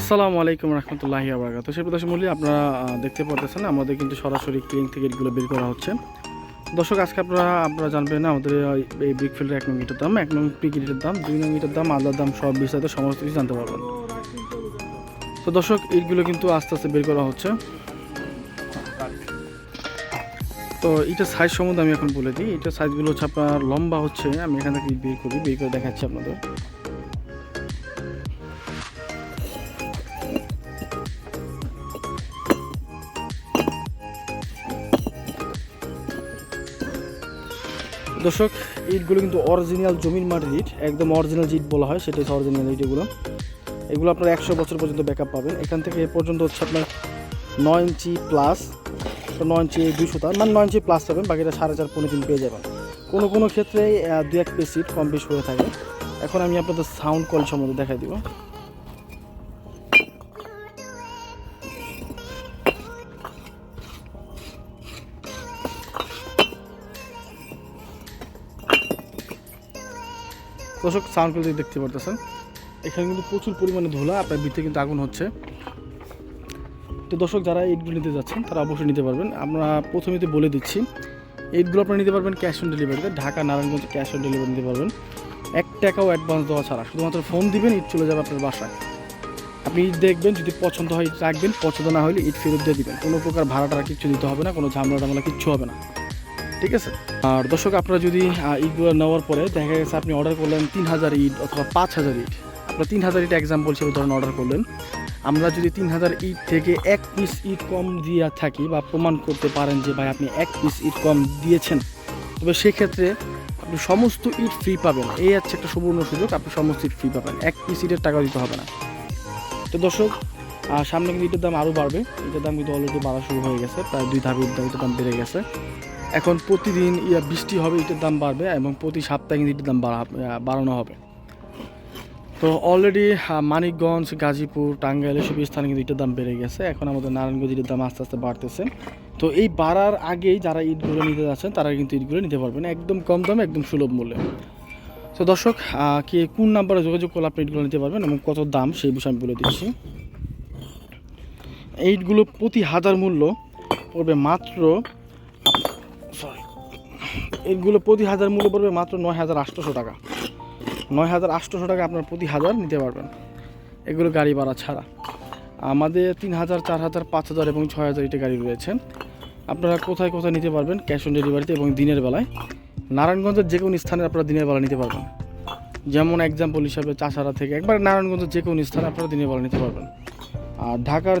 আসসালামু আলাইকুম রহমতুল্লাহি আবরাকাত সেই প্রদর্শন মূল্যে আপনারা দেখতে পারতেছেন আমাদের কিন্তু সরাসরি ক্লিনিক থেকে এগুলো বের করা হচ্ছে। দর্শক, আজকে আপনারা আপনারা জানবেন আমাদের এই- ব্রিক ফিল্ডের এক নং দাম, এক নং পিক ইটের দাম, দুই নং ইটের দাম আলাদা দাম সব বিস্তারিত সমস্ত কিছু জানতে পারবেন। তো দর্শক, ইটগুলো কিন্তু আস্তে আস্তে বের করা হচ্ছে। তো এটার সাইজ সম্বন্ধে আমি এখন বলে দিই। এটার সাইজগুলো হচ্ছে আপনার লম্বা হচ্ছে, আমি এখান থেকে বের করি, বের করে দেখাচ্ছি আপনাদের। দর্শক, ইটগুলো কিন্তু অরিজিনাল জমির মাটির ইট, একদম অরিজিনাল ইট বলা হয়, সেটা হচ্ছে অরিজিনাল ইট এগুলো। এগুলো আপনার একশো বছর পর্যন্ত ব্যাকআপ পাবেন। এখান থেকে এ পর্যন্ত হচ্ছে আপনার নয় ইঞ্চি প্লাস নয় ইঞ্চি দুইশো তার মানে নয় ইঞ্চি প্লাস পাবেন, বাকিটা সাড়ে চার পনেরো দিন পেয়ে যাবেন। কোনো কোনো ক্ষেত্রে দু এক পিস ইট কম বেশি হয়ে থাকে। এখন আমি আপনাদের সাউন্ড কল সম্বন্ধে দেখাই দিব। দর্শক সাউন্ড কোয়ালিটি দেখতে পারতেছেন। এখানে কিন্তু প্রচুর পরিমাণে ধুলা, আপনার ভিতরে কিন্তু আগুন হচ্ছে। তো দর্শক, যারা এইটগুলো নিতে যাচ্ছেন, তারা অবশ্যই নিতে পারবেন। আমরা প্রথমেতে বলে দিচ্ছি এইটগুলো আপনারা নিতে পারবেন ক্যাশ অন ডেলিভারিতে Dhaka, Narayanganj cash on delivery নিতে পারবেন। এক টাকাও অ্যাডভান্স দেওয়া ছাড়া। শুধুমাত্র ফোন দিবেন ইট চলে যাবে আপনার বাসায়। আপনি ইট দেখবেন, যদি পছন্দ হয়, রাখবেন। পছন্দ না হলে ইট ফেরত দিয়ে দিবেন। কোনো প্রকার ভাড়াটা কিচ্ছু দিতে হবে না, কোনো ঝামেলা টামেলা কিচ্ছু হবে না। ঠিক আছে? আর দর্শক, আপনারা যদি ইটগুলো নেওয়ার পরে দেখা গেছে আপনি অর্ডার করলেন তিন হাজার ইট অথবা পাঁচ হাজার ইট আপনার তিন হাজার ইট এক্সাম্পল হিসেবে ধরেন অর্ডার করলেন। আমরা যদি তিন হাজার ইট থেকে এক পিস ইট কম দিয়ে থাকি বা প্রমাণ করতে পারেন যে ভাই আপনি এক পিস ইট কম দিয়েছেন, তবে সেক্ষেত্রে আপনি সমস্ত ইট ফ্রি পাবেন। এই হচ্ছে একটা সুবর্ণ সুযোগ, আপনি সমস্ত ইট ফ্রি পাবেন। এক পিস ইটের টাকা দিতে হবে না। তো দর্শক সামনে কিন্তু ইটের দাম আরও বাড়বে। ইটের দাম কিন্তু অলরেডি বাড়া শুরু হয়ে গেছে, প্রায় দুই ধাপে ইটের দাম বেড়ে গেছে। এখন প্রতিদিন, ইয়া, বৃষ্টি হবে ইটের দাম বাড়বে এবং প্রতি সপ্তাহে কিন্তু ইটের দাম বাড়া বাড়ানো হবে। তো অলরেডি মানিকগঞ্জ, গাজীপুর, টাঙ্গাইল এসব স্থানে কিন্তু ইটের দাম বেড়ে গেছে। এখন আমাদের নারায়ণগঞ্জ ইটের দাম আস্তে আস্তে বাড়তেছে। তো এই বাড়ার আগেই যারা ইটগুলো নিতে যাচ্ছেন, তারা কিন্তু ইটগুলো নিতে পারবেন একদম কম দামে, একদম সুলভ মূল্যে। তো দর্শক কি কোন নাম্বারে যোগাযোগ করলে আপনি ইটগুলো নিতে পারবেন এবং কত দাম, সেই বিষয়ে আমি বলে দিচ্ছি। ইটগুলো প্রতি হাজার মূল্য পড়বে মাত্র এইগুলো প্রতি হাজার মূল্য পড়বে মাত্র নয় হাজার আটশোশো টাকা। নয় হাজার আটশোশো টাকা আপনার প্রতি হাজার নিতে পারবেন। এগুলো গাড়ি ভাড়া ছাড়া। আমাদের তিন হাজার, চার হাজার, পাঁচ হাজার এবং ছয় হাজার এটা গাড়ি রয়েছে আপনারা কোথায় কোথায় নিতে পারবেন ক্যাশ অন ডেলিভারিতে এবং দিনের বেলায়। নারায়ণগঞ্জের যে কোনো স্থানে আপনারা দিনের বেলা নিতে পারবেন। যেমন এক্সাম্পল হিসাবে চাষারা থেকে একবার নারায়ণগঞ্জের যে কোনো স্থানে আপনারা দিনের বেলা নিতে পারবেন। আর ঢাকার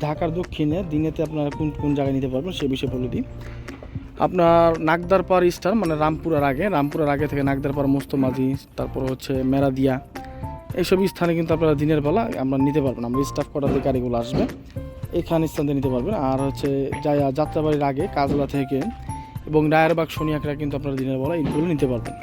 ঢাকার দক্ষিণে দিনেতে আপনারা কোন কোন জায়গায় নিতে পারবেন সে বিষয়ে বলে দিই। আপনার নাগদারপাড় স্টার মানে রামপুরার আগে রামপুরার আগে থেকে নাগদারপাড়, মোস্তমাজি, তারপর হচ্ছে মেরাদিয়া, এইসব স্থানে কিন্তু আপনারা দিনের বেলা আমরা নিতে পারবেন। আমরা স্টাফ করার যে গাড়িগুলো আসবে, এখানে স্থান দিয়ে নিতে পারবেন। আর হচ্ছে যা- যাত্রাবাড়ির আগে, কাজলা থেকে এবং রায়েরবাগ শনিয়াকরা কিন্তু আপনারা দিনের বেলা ইটগুলো নিতে পারবেন।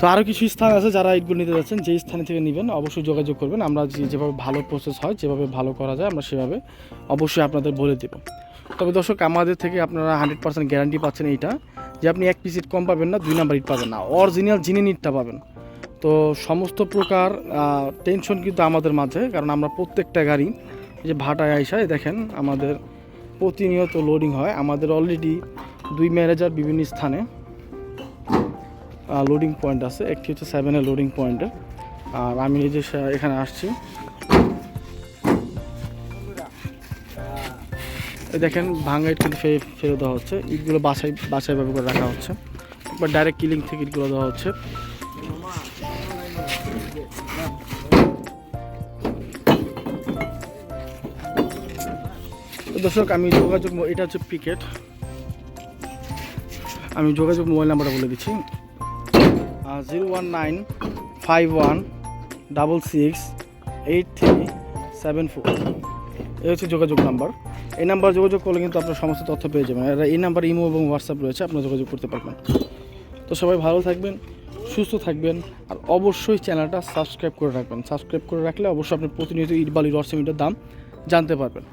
তো আরও কিছু স্থান আছে যারা ইটগুলো নিতে যাচ্ছেন যে স্থানে থেকে নেবেন অবশ্যই যোগাযোগ করবেন। আমরা যেভাবে ভালো প্রসেস হয়, যেভাবে ভালো করা যায়, আমরা সেভাবে অবশ্যই আপনাদের বলে দেব। তবে দর্শক, আমাদের থেকে আপনারা হান্ড্রেড পার্সেন্ট গ্যারান্টি পাচ্ছেন এইটা, যে আপনি এক পিস ইট কম পাবেন না, দুই নাম্বার ইট পাবেন না। অরিজিনাল জিনিস ইটটা পাবেন। তো সমস্ত প্রকার টেনশন কিন্তু আমাদের মাঝে, কারণ আমরা প্রত্যেকটা গাড়ি যে ভাটায় আইসায় দেখেন আমাদের প্রতিনিয়ত লোডিং হয়। আমাদের অলরেডি দুই ম্যানেজার বিভিন্ন স্থানে লোডিং পয়েন্ট আছে। একটি হচ্ছে সেভেনের লোডিং পয়েন্টের আর আমি যে এখানে আসছি। দেখেন, ভাঙা ইট কিন্তু ফেরত দেওয়া হচ্ছে। ইটগুলো বাসায় বাসায় করে রাখা হচ্ছে। বা ডাইরেক্ট কিলিং থেকে ইটগুলো দেওয়া হচ্ছে। দর্শক, আমি যোগাযোগ এটা হচ্ছে পিকেট আমি যোগাযোগ মোবাইল নাম্বারটা বলে দিচ্ছি। Zero one nine five one double six eight three seven four এই হচ্ছে যোগাযোগ নাম্বার। এই নাম্বার যোগাযোগ করলে কিন্তু আপনার সমস্ত তথ্য পেয়ে যাবেন। আর এই নাম্বার ইমো এবং হোয়াটসঅ্যাপ রয়েছে, আপনার যোগাযোগ করতে পারবেন। তো সবাই ভালো থাকবেন, সুস্থ থাকবেন, আর অবশ্যই চ্যানেলটা সাবস্ক্রাইব করে রাখবেন। সাবস্ক্রাইব করে রাখলে অবশ্যই আপনি প্রতিনিয়ত ইট বালি রসমিটার দাম জানতে পারবেন।